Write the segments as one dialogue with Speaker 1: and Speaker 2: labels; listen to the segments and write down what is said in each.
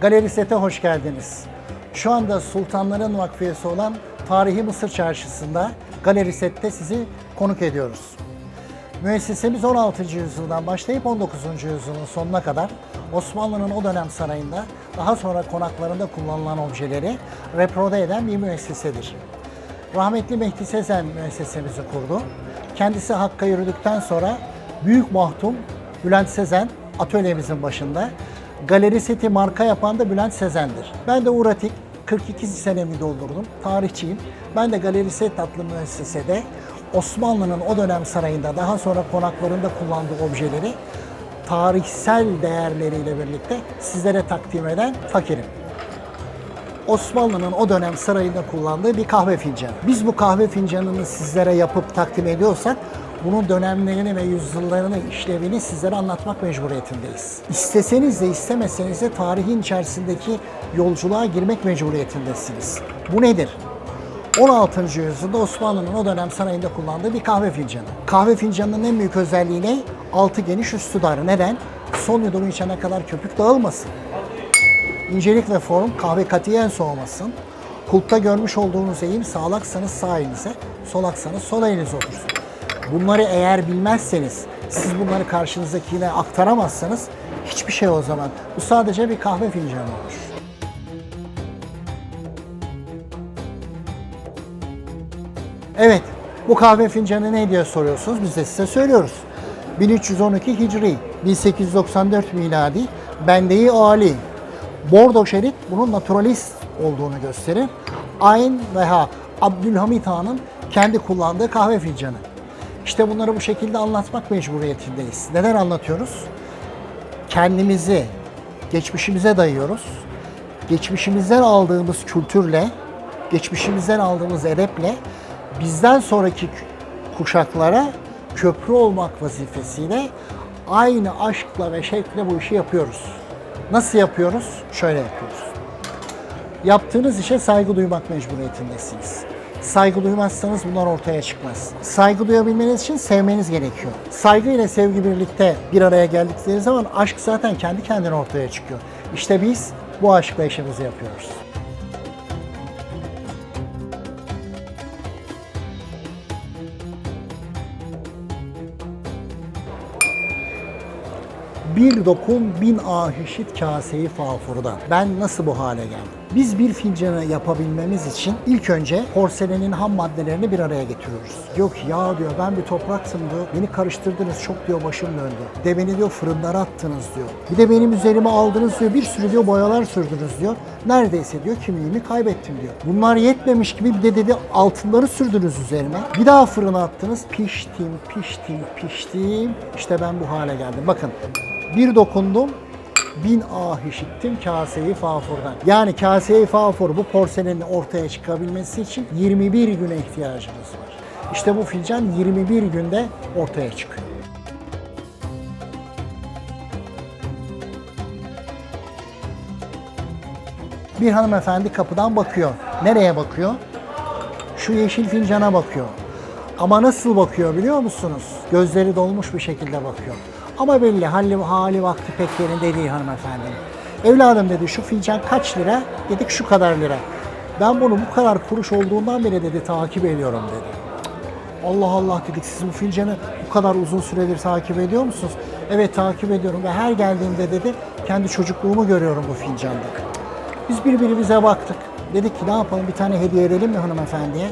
Speaker 1: Galeri Set'e hoş geldiniz. Şu anda Sultanların Vakfiyesi olan Tarihi Mısır Çarşısı'nda Galeri Set'te sizi konuk ediyoruz. Müessesemiz 16. yüzyıldan başlayıp 19. yüzyılın sonuna kadar Osmanlı'nın o dönem sarayında daha sonra konaklarında kullanılan objeleri reprode eden bir müessesedir. Rahmetli Mehdi Sezen müessesemizi kurdu. Kendisi Hakk'a yürüdükten sonra Büyük Mahtum Bülent Sezen atölyemizin başında. Galeri seti marka yapan da Bülent Sezen'dir. Ben de Uğratik 42 senemi doldurdum. Tarihçiyim. Ben de Galeri Set adlı müessesede Osmanlı'nın o dönem sarayında daha sonra konaklarında kullandığı objeleri tarihsel değerleriyle birlikte sizlere takdim eden fakirim. Osmanlı'nın o dönem sarayında kullandığı bir kahve fincanı. Biz bu kahve fincanını sizlere yapıp takdim ediyorsak bunun dönemlerini ve yüzyıllarını, işlevini sizlere anlatmak mecburiyetindeyiz. İsteseniz de istemeseniz de tarihin içerisindeki yolculuğa girmek mecburiyetindesiniz. Bu nedir? 16. yüzyılda Osmanlı'nın o dönem sarayında kullandığı bir kahve fincanı. Kahve fincanının en büyük özelliği ne? Altı geniş üstü dar. Neden? Son yudum içene kadar köpük dağılmasın. İncelik ve form kahve katiyen soğumasın. Kulpta görmüş olduğunuz eğim sağlaksanız sağ elinize, solaksanız sol elinize otursun. Bunları eğer bilmezseniz, siz bunları karşınızdakine aktaramazsanız hiçbir şey o zaman. Bu sadece bir kahve fincanı olur. Evet, bu kahve fincanı ne diye soruyorsunuz? Biz de size söylüyoruz. 1312 Hicri, 1894 miladi, Bende-i Ali. Bordo şerit bunun naturalist olduğunu gösterir. Ayn veya Abdülhamit Han'ın kendi kullandığı kahve fincanı. İşte bunları bu şekilde anlatmak mecburiyetindeyiz. Neden anlatıyoruz? Kendimizi geçmişimize dayıyoruz. Geçmişimizden aldığımız kültürle, geçmişimizden aldığımız edeple bizden sonraki kuşaklara köprü olmak vazifesiyle aynı aşkla ve şevkle bu işi yapıyoruz. Nasıl yapıyoruz? Şöyle yapıyoruz. Yaptığınız işe saygı duymak mecburiyetindesiniz. Saygı duymazsanız bunlar ortaya çıkmaz. Saygı duyabilmeniz için sevmeniz gerekiyor. Saygı ile sevgi birlikte bir araya geldikleri zaman aşk zaten kendi kendine ortaya çıkıyor. İşte biz bu aşkla işimizi yapıyoruz. Bir dokun bin ahişit kaseyi fafurdan. Ben nasıl bu hale geldim? Biz bir fincanı yapabilmemiz için ilk önce porselenin ham maddelerini bir araya getiriyoruz. Diyor ki ya diyor ben bir topraktım diyor. Beni karıştırdınız çok diyor başım döndü. De beni diyor fırınlara attınız diyor. Bir de benim üzerime aldınız diyor bir sürü diyor boyalar sürdünüz diyor. Neredeyse diyor kimliğimi kaybettim diyor. Bunlar yetmemiş gibi bir de dedi altınları sürdünüz üzerime. Bir daha fırına attınız. Piştim, piştim, piştim. İşte ben bu hale geldim. Bakın bir dokundum, bin ah işittim kaseyi fafurdan. Yani kaseyi fafur bu porselenin ortaya çıkabilmesi için 21 güne ihtiyacınız var. İşte bu fincan 21 günde ortaya çıkıyor. Bir hanımefendi kapıdan bakıyor. Nereye bakıyor? Şu yeşil fincana bakıyor. Ama nasıl bakıyor biliyor musunuz? Gözleri dolmuş bir şekilde bakıyor. Ama belli hali, hali vakti pek yerinde değil hanımefendinin. Evladım dedi şu fincan kaç lira? Dedik şu kadar lira. Ben bunu bu kadar kuruş olduğundan beri dedi takip ediyorum dedi. Allah Allah dedik siz bu fincanı bu kadar uzun süredir takip ediyor musunuz? Evet takip ediyorum ve her geldiğimde dedi kendi çocukluğumu görüyorum bu fincanda. Biz birbirimize baktık. Dedik ki ne yapalım bir tane hediye edelim mi hanımefendiye?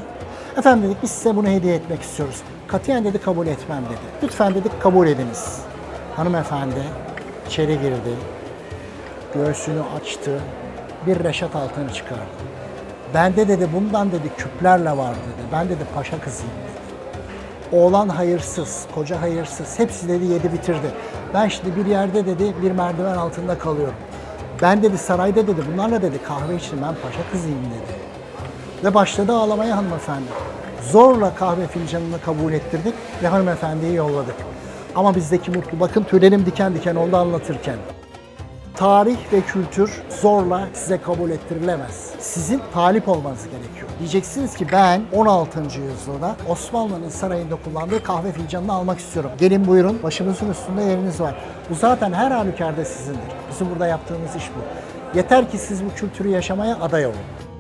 Speaker 1: Efendim dedik biz size bunu hediye etmek istiyoruz. Katiyen dedi kabul etmem dedi. Lütfen dedik kabul ediniz. Hanımefendi içeri girdi. Göğsünü açtı. Bir reşat altını çıkardı. Bende dedi bundan dedi küplerle var dedi. Ben dedi paşa kızıyım dedi. Oğlan hayırsız, koca hayırsız. Hepsi dedi yedi bitirdi. Ben şimdi bir yerde dedi bir merdiven altında kalıyorum. Ben dedi sarayda dedi bunlarla dedi kahve içtim ben paşa kızıyım dedi. Ve başladı ağlamaya hanımefendi. Zorla kahve fincanını kabul ettirdik ve hanımefendiyi yolladık. Ama bizdeki mutlu bakın tüylerim diken diken oldu anlatırken. Tarih ve kültür zorla size kabul ettirilemez. Sizin talip olmanız gerekiyor. Diyeceksiniz ki ben 16. yüzyılda Osmanlı'nın sarayında kullandığı kahve fincanını almak istiyorum. Gelin buyurun başımızın üstünde yeriniz var. Bu zaten her halükarda sizindir. Bizim burada yaptığımız iş bu. Yeter ki siz bu kültürü yaşamaya aday olun.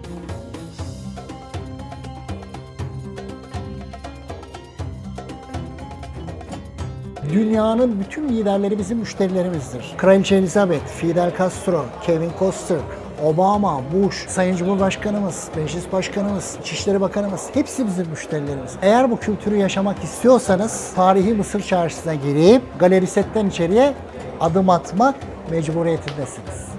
Speaker 1: Dünyanın bütün liderleri bizim müşterilerimizdir. Kraliçe Elizabeth, Fidel Castro, Kevin Costner, Obama, Bush, Sayın Cumhurbaşkanımız, Meclis Başkanımız, İçişleri Bakanımız hepsi bizim müşterilerimiz. Eğer bu kültürü yaşamak istiyorsanız tarihi Mısır Çarşısı'na girip galeri setten içeriye adım atmak mecburiyetindesiniz.